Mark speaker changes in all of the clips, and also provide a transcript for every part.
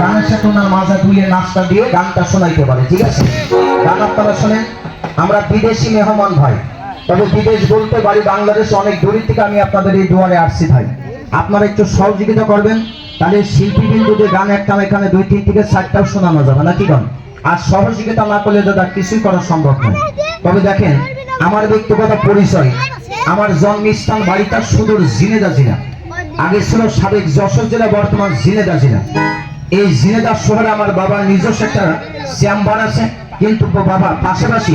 Speaker 1: গানের সাথে ওনার মাজা দিয়ে গানটা শোনাইতে পারে, ঠিক আছে? গান আপনারা শোনেন। আমরা বিদেশি মেহমান ভাই। তবে বিদেশ বলতে বাড়ি বাংলাদেশ অনেক থেকে আমি আপনাদের এই দুয়ারে আসছি ভাই। আপনারা একটু সহযোগিতা করবেন, তাহলে শিল্পী বিন্দুদের গান একটা এখানে দুই, তিন থেকে চারটাও শোনানো যাবে, না কি গান আর সহযোগিতা না করলে দাদা, কিছুই করা সম্ভব নয়। তবে দেখেন, আমার ব্যক্তিগত পরিচয়, আমার জন্মস্থান বাড়িটা সুদূর জিনেদা জেলা। আগে ছিল সাবেক যশোর জেলা, বর্তমান জিনেদা জেলা। এই জিনেদা শহরে আমার বাবার নিজস্ব একটা চেম্বার আছে, কিন্তু বাবা পাশাপাশি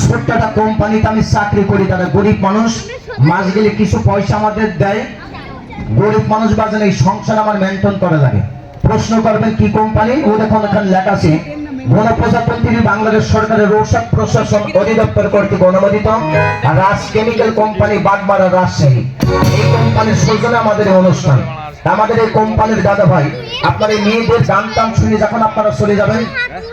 Speaker 1: ছোট্ট একটা কোম্পানিতে আমি চাকরি করি, তারা গরিব মানুষ। মাস গেলে কিছু পয়সা আমাদের দেয়। গরিব মানুষ বাজারে এই সংসার আমার মেনটেন করা লাগে। প্রশ্ন করবেন, কি কোম্পানি? ও দেখুন এখানে লেখা আছে? গণপ্রজাতন্ত্রী বাংলাদেশ সরকারের ঔষধ প্রশাসন অধিদপ্তর রাজ কোম্পানি রাজশাহী। এই কোম্পানির আমাদের আমাদের এই কোম্পানির দাদা ভাই, আপনার এই মেয়েদের শুনে যখন আপনারা যাবেন,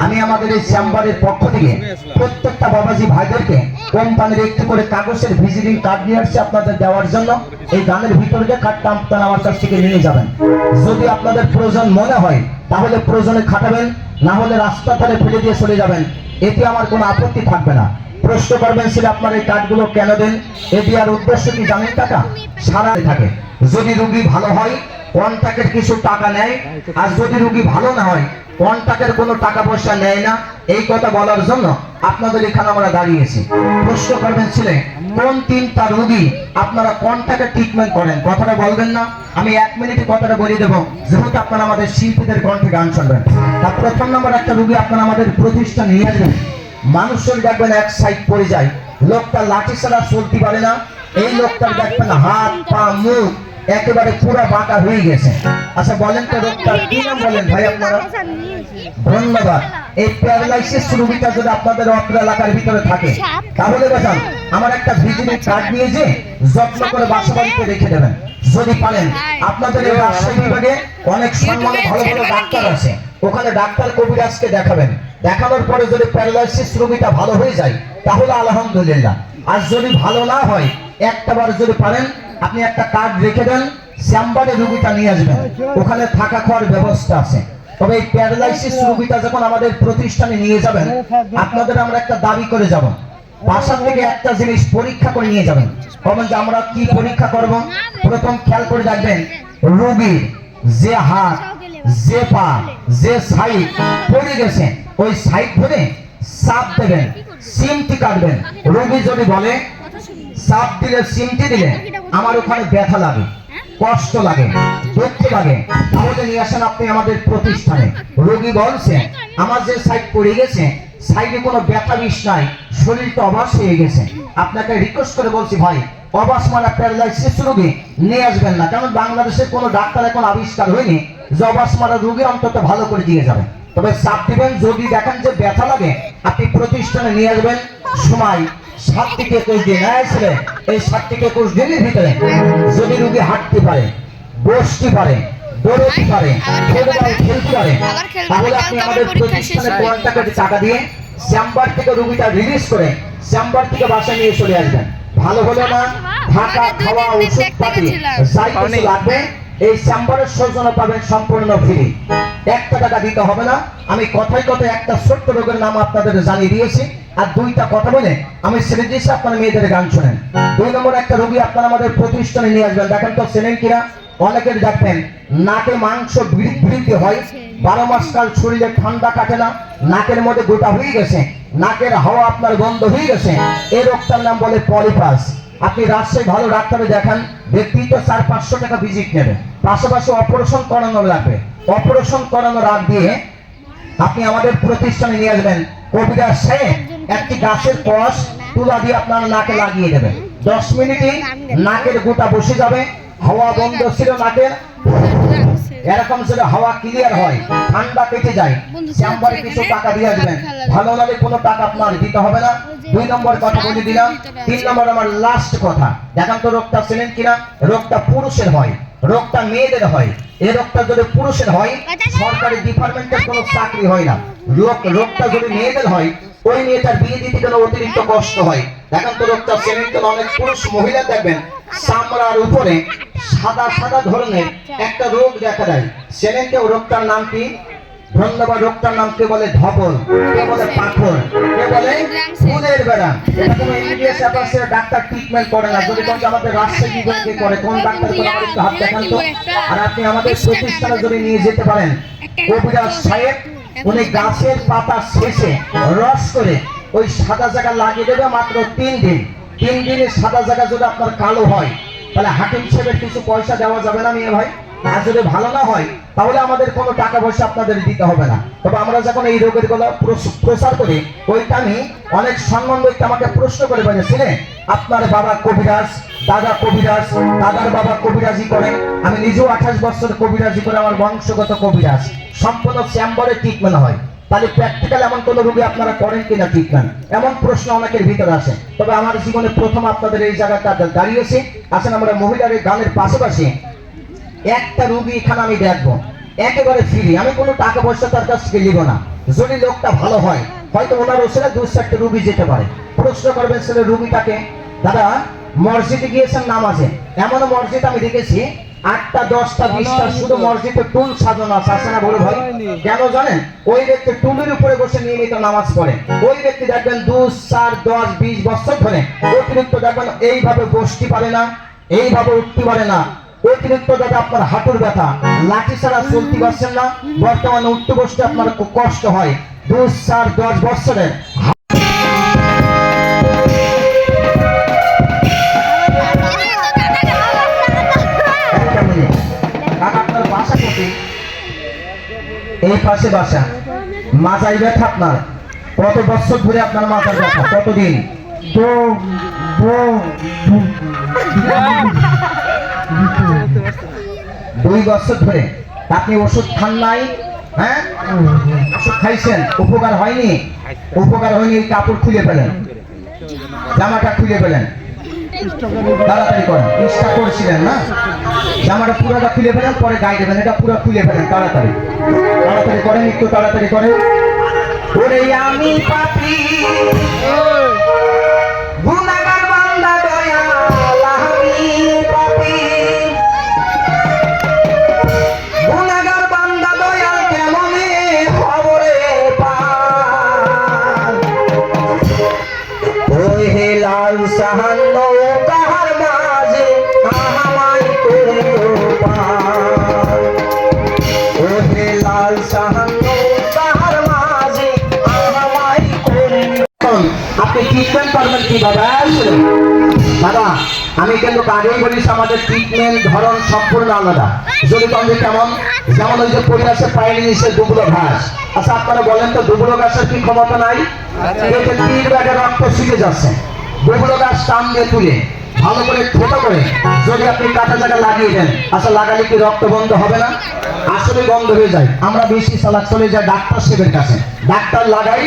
Speaker 1: আমি আমাদের এই চেম্বারের পক্ষ থেকে প্রত্যেকটা বাবাজি ভাইদেরকে কোম্পানির একটু করে কাগজের ভিজিটিং কার্ড নিয়ে আপনাদের দেওয়ার জন্য। এই গানের ভিতরে কার্ডটা আপনারা আমার কাছ থেকে নিয়ে যাবেন। যদি আপনাদের প্রয়োজন মনে হয়, তাহলে প্রয়োজনে খাটাবেন। না হলে রাস্তা ধারে ফেলে দিয়ে চলে যাবেন। এতে আমার কোনো আপত্তি থাকবে না। প্রশ্ন করবেন সেটা আপনার এই কার্ডগুলো কেন দেন? এ দেওয়ার উদ্দেশ্য কি জানেন টাকা সারা থাকে। যদি রুগী ভালো হয় কন্ট্রাক্টের কিছু টাকা নেয়। আর যদি রুগী ভালো না হয় কন্ট্রাক্টের কোনো টাকা পয়সা নেয় না। এই কথা বলার জন্য আপনাদের এখানে আমরা দাঁড়িয়েছি প্রশ্ন করবেন ছিলেন কোন তিনটা রুগী আপনারা কন্ট্রাক্টে ট্রিটমেন্ট করেন? কথাটা বলবেন না। আমি এক মিনিটে কথাটা বলে দেবো। যেহেতু আপনারা আমাদের শিল্পীদের কণ্ঠে গান শুনবেন। তার প্রথম নম্বর একটা রুগী আপনারা আমাদের প্রতিষ্ঠান নিয়ে আসবেন। মানুষের দেখবেন এক সাইড পড়ে যায়। লোকটা লাঠি ছাড়া চলতে পারে না। এই লোকটার দেখবেন হাত, পা, মুখ একেবারে পুরো বাঁকা হয়ে গেছে। আচ্ছা বলেন তো লোকটার কি নাম বলেন ভাই আপনারা? ধন্যবাদ। এই প্যারালাইসিস রোগীটা যদি আপনাদের অত্র এলাকার ভিতরে থাকে তাহলে বাজান আমার একটা ভিজিটিং কার্ড নিয়ে যে যত্ন করে বাসা বাড়িতে রেখে দেবেন। যদি পারেন আপনাদের এই রাজশাহী বিভাগে অনেক সম্মানে ভালো ভালো ডাক্তার আছে। ওখানে ডাক্তার কবিরাজকে দেখাবেন। দেখানোর পরে যদি প্যারালাইসিস রোগীটা ভালো হয়ে যায় তাহলে আলহামদুলিল্লাহ। আর যদি ভালো না হয় একটা বার যদি পারেন আপনি একটা কার্ড রেখে দেন চেম্বারে রোগীটা নিয়ে আসবেন। ওখানে থাকা খাওয়ার ব্যবস্থা আছে। তবে এই প্যারালাইসিস রোগীটা যখন আমাদের প্রতিষ্ঠানে নিয়ে যাবেন, আপনাদের আমরা একটা দাবি করে যাব। বাসা থেকে একটা জিনিস পরীক্ষা করে নিয়ে যাবেন। বলবেন যে আমরা কি পরীক্ষা করব? প্রথম খেয়াল করে দেখবেন, রোগীর যে হাত, যে পা, যে সাইড পড়ে গেছে, ওই সাইড ধরে চাপ দেবেন, সিমটি কাটবেন। রোগী যদি বলে চাপ দিলে সিমটি দিলে আমার ওখানে ব্যথা লাগে, কষ্ট লাগে, দুঃখ লাগে। তাহলে নিয়ে আসেন আপনি আমাদের প্রতিষ্ঠানে। রোগী বলছে, আমার যে সাইড পড়ে গেছে সাইডে কোনো ব্যথা বিষ নাই শরীর তো অবাস হয়ে গেছে। আপনাকে রিকোয়েস্ট করে বলছি, ভাই, অবাস মারা প্যারালাইসিস রোগী নিয়ে আসবেন না, কারণ বাংলাদেশের কোনো ডাক্তার এখন আবিষ্কার হয়নি যে অবাস মারা রোগী অন্তত ভালো করে দিয়ে যাবে। তবে চাপ দিবেন, যদি দেখেন যে ব্যথা লাগে, আপনি প্রতিষ্ঠানে নিয়ে আসবেন, সময় সাত থেকে একুশ দিন এই সাত থেকে একুশ দিনের ভিতরে। যদি রুগী হাঁটতে পারে বসতে পারে দৌড়তে পারে ফুটবল খেলতে পারে তাহলে আপনি আমাদের প্রতিষ্ঠানে টাকা দিয়ে চেম্বার থেকে রুগীটা রিলিজ করে চেম্বার থেকে বাসায় নিয়ে চলে আসবেন। ভালো হলো না? থাকা খাওয়া ওষুধ পাতি যাই কিছু লাগবে। এই চেম্বারের সৌজন্য পাবেন সম্পূর্ণ ফ্রি একটা টাকা দিতে হবে না। আমি কথায় কথায় একটা ছোট্ট রোগের নাম আপনাদের জানিয়ে দিয়েছি। আর দুইটা কথা বলে আমি ছেড়ে দিয়েছি আপনার মেয়েদের গান শোনেন। দুই নম্বর একটা রোগী আপনারা আমাদের প্রতিষ্ঠানে নিয়ে আসবেন। দেখেন তো চেনেন কিনা অনেকের দেখবেন নাকে মাংস বৃদ্ধি হয়, বারো মাস কাল শরীরে ঠান্ডা কাটে না, নাকের মধ্যে গোটা হয়ে গেছে, নাকের হাওয়া আপনার বন্ধ হয়ে গেছে, এই রোগটার নাম বলে পলিপাস আপনি রাজশাহী ভালো ডাক্তারে দেখান ব্যক্তিগত চার পাঁচশো টাকা ভিজিট নেবে। পাশাপাশি অপারেশন করানো লাগবে। অপারেশন করানোর আগ দিয়ে আপনি আমাদের প্রতিষ্ঠানে নিয়ে আসবেন কবিরা সে একটি গাছের কষ তুলা দিয়ে আপনার নাকে লাগিয়ে দেবেন দশ মিনিটে নাকের গোটা বসে যাবে। হাওয়া বন্ধ ছিল নাকের। এরকম ছিল হাওয়া ক্লিয়ার হয়। ঠান্ডা কেটে যায়। চেম্বারে কিছু টাকা দিয়ে দেবেন। ভালো লাগে কোনো টাকা আপনার দিতে হবে না। দুই নম্বর কথা বলে দিলাম। তিন নম্বর আমার লাস্ট কথা। দেখান তো রোগটা ছিলেন কিনা? রোগটা পুরুষের হয়। রোগটা মেয়েদের হয়। এই রোগটা যদি পুরুষের হয় সরকারি ডিপার্টমেন্টের কোনো চাকরি হয় না। রোগ রোগটা যদি মেয়েদের হয় ওই মেয়েটার বিয়ে দিতে গেলে অতিরিক্ত কষ্ট হয়। দেখেন তো রোগটা সেনেন অনেক পুরুষ মহিলা দেখবেন চামড়ার উপরে সাদা সাদা ধরনের একটা রোগ দেখা দেয়। কেউ রোগটার নাম কি? ধন্যবাদ রোগটার নাম কে বলে? ধবল কে বলে? পাথর। কে বলে? ফুলের বেড়া। এটা কোনো অ্যাপাসে ডাক্তার ট্রিটমেন্ট করে না। যদি কোন আমাদের রাজশাহী বিভাগে করে কোন ডাক্তার করে আমাদের হাত দেখান তো। আর আপনি আমাদের প্রতিষ্ঠানে যদি নিয়ে যেতে পারেন কবিরাজ সাহেব উনি গাছের পাতা শেষে রস করে ওই সাদা জায়গা লাগিয়ে দেবে মাত্র তিন দিন। তিন দিনে সাদা জায়গা যদি আপনার কালো হয় তাহলে হাকিম সাহেবের কিছু পয়সা দেওয়া যাবে না মেয়ে ভাই? আর যদি ভালো না হয়, তাহলে আমাদের কোনো টাকা পয়সা আপনাদের দিতে হবে না। তবে আমরা যখন এই রোগের প্রস- প্রচার করি, ওইটা আমি অনেক ব্যক্তি আমাকে প্রশ্ন করে বলেছিলেন, আপনার বাবা কবিরাজ, দাদা কবিরাজ, দাদার বাবা কবিরাজি করেন আমি নিজেও আঠাশ বছর কবিরাজি করে আমার বংশগত কবিরাজ। সম্পূর্ণ চেম্বারে ট্রিটমেন্ট হয়। তাহলে প্র্যাকটিক্যাল এমন কোন রোগী আপনারা করেন কিনা ট্রিটমেন্ট এমন প্রশ্ন অনেকের ভিতরে আসে। তবে আমার জীবনে প্রথম আপনাদের এই জায়গাটা দাঁড়িয়েছি। আসেন আমরা মহিলার এই গানের পাশাপাশি একটা রুগী এখানে আমি দেখব। একেবারে ফ্রি আমি কোনো টাকা পয়সা তার কাছ থেকে নিব না। যদি লোকটা ভালো হয় হয়তো ওনার ওসরে দু চারটে রুগী যেতে পারে। প্রশ্ন করবেন ছেলে রুগীটাকে দাদা মসজিদে গিয়েছেন নামাজে? এমন মসজিদ আমি দেখেছি আটটা দশটা বিশটা শুধু মসজিদে টুল সাজানো আছে। আছে না বড় ভাই? কেন জানেন? ওই ব্যক্তি টুলের উপরে বসে নিয়মিত নামাজ পড়ে। ওই ব্যক্তি দেখবেন দু চার দশ বিশ বছর ধরে অতিরিক্ত দেখবেন এইভাবে বসতে পারে না এইভাবে উঠতে পারে না। অতিরিক্ত দাদা আপনার হাঁটুর ব্যথা লাঠি ছাড়া চলতে পারছেন না বর্তমানে উঠতে বসতে আপনার খুব কষ্ট হয়। দু চার দশ বছরের? এই পাশে বাসা। মাজাই ব্যথা আপনার। কত বছর ধরে আপনার মাথার ব্যথা? কতদিন? দুই বছর ধরে আপনি ওষুধ খান নাই হ্যাঁ? ওষুধ খাইছেন, উপকার হয়নি? উপকার হয়নি কাপড় খুলে ফেলেন, জামাটা খুলে ফেলেন। তাড়াতাড়ি করেন করেছিলেন না? জামাটা পুরোটা খুলে ফেলেন, পরে গায়ে দেবেন, এটা পুরো খুলে ফেলেন, তাড়াতাড়ি। তাড়াতাড়ি করেন, একটু তাড়াতাড়ি করেন। আমি পাপি। দাদা আমি কিন্তু আগেই বলিস আমাদের ট্রিটমেন্ট ধরন সম্পূর্ণ আলাদা। যদি কমবে কেমন যেমন ওই যে পড়ে আছে পায়ের নিচে দুবলো ঘাস। আচ্ছা আপনারা বলেন তো দুবলো ঘাসের কি ক্ষমতা নাই? তিন ব্যাগে রক্ত শিখে যাচ্ছে। দুবলো গাছ টান দিয়ে তুলে ভালো করে ছোট করে যদি আপনি কাটা জায়গা লাগিয়ে দেন আচ্ছা লাগালে কি রক্ত বন্ধ হবে না? আসলে বন্ধ হয়ে যায়। আমরা বেশি সালাদ চলে যাই ডাক্তার সাহেবের কাছে। ডাক্তার লাগাই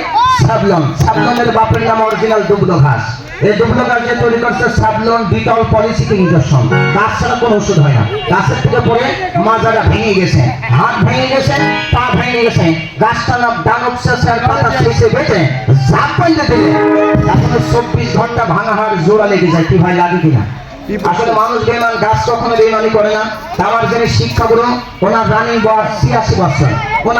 Speaker 1: সাবলন। সাবলনের বাপের নাম অরিজিনাল দুবলো ঘাস। এই দুবলো গাছ যে তৈরি করছে সাবলন ডিটল পলিসিটি ইঞ্জেকশন গাছ ছাড়া কোনো ওষুধ হয় না। গাছের থেকে পড়ে মাজাটা ভেঙে গেছে। হাত ভেঙে গেছে পা ভেঙে গেছে। গাছটা নাম দানব শেষের পাতা শেষে বেঁচে ঝাঁপ পাইতে দিলে। এখন চব্বিশ ঘণ্টা ভাঙা হার জোড়া লেগে যায়। কি ভাই লাগে কিনা? আসলে মানুষ বেমান গাছ কখনো বেমানি করে না। আমার যিনি শিক্ষাগুরু ওনার রানিং বয়স ছিয়াশি বছর। ওনার